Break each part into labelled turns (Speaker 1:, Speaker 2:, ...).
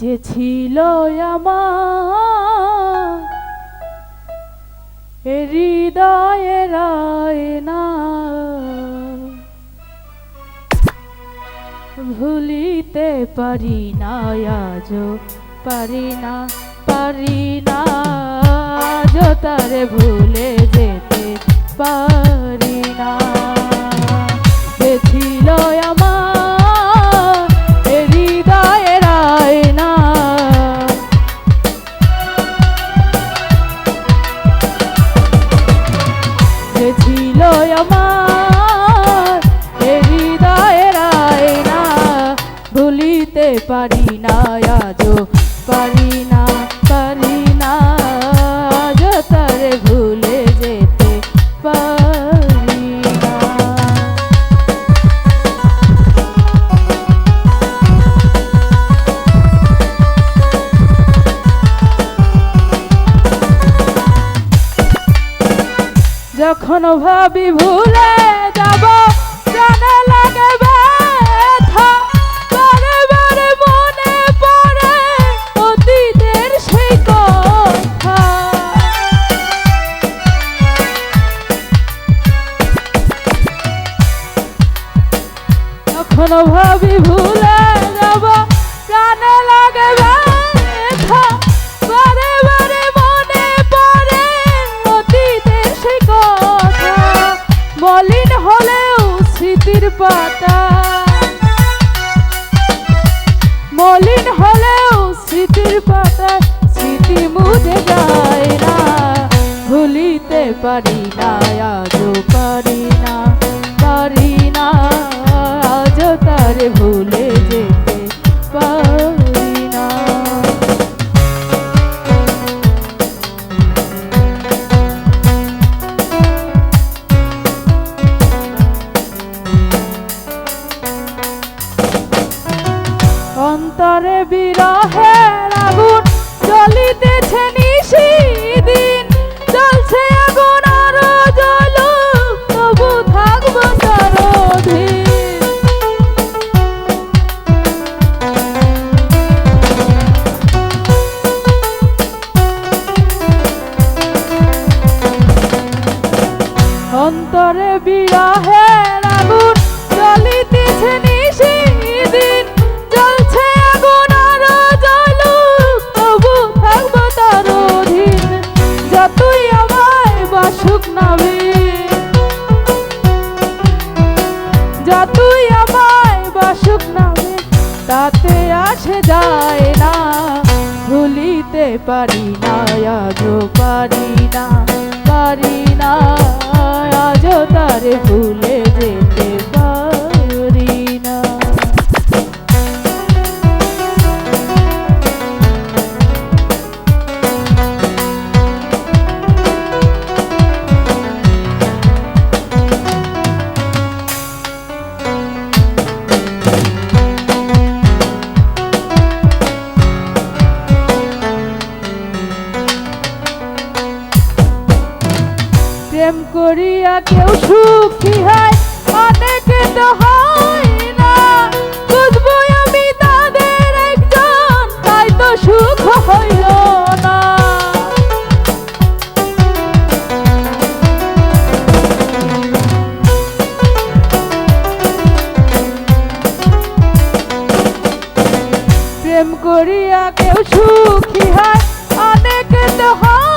Speaker 1: যে ছিল আমার না ভুলিতে পারি না আজ পারি না পারি না। আজ তারে ভুলে যেতে পারি যখন ভাবি ভুলে যাব জানে লাগে ব্যথা। বারে কথা। যখন ভাবি ভুলে মলিন হলেও স্মৃতির পাতা। মলিন হলেও স্মৃতির পাতা স্মৃতি মুদে যায়। অন্তরে বিরহের আগুন জ্বলিতেছে নিশিদিন জ্বলছে আগুন আরও জ্বলুক তবু থাকব তার অধীন। যতই আমায় বাসুক নাবি যতই আমায় বাসুক নামে তাতে আসে যায় না। ভুলিতে পারি না, আজও পারি না পারি না। করিয়া কেউ সুখী হয়, অনেকে তো হয় না। বুঝব আমি তাদের একজন, তাই তো সুখ হইল করিয়া কেউ সুখী হয়, অনেকে তো হয়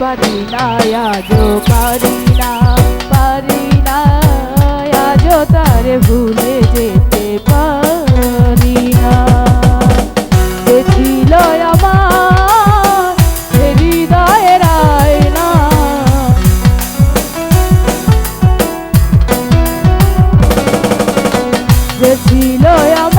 Speaker 1: পারি না আজও পারি না পারি না আজও তারে ভুলে যেতে পারি না। ছিল আমার হৃদয়ের আয়না যে আমার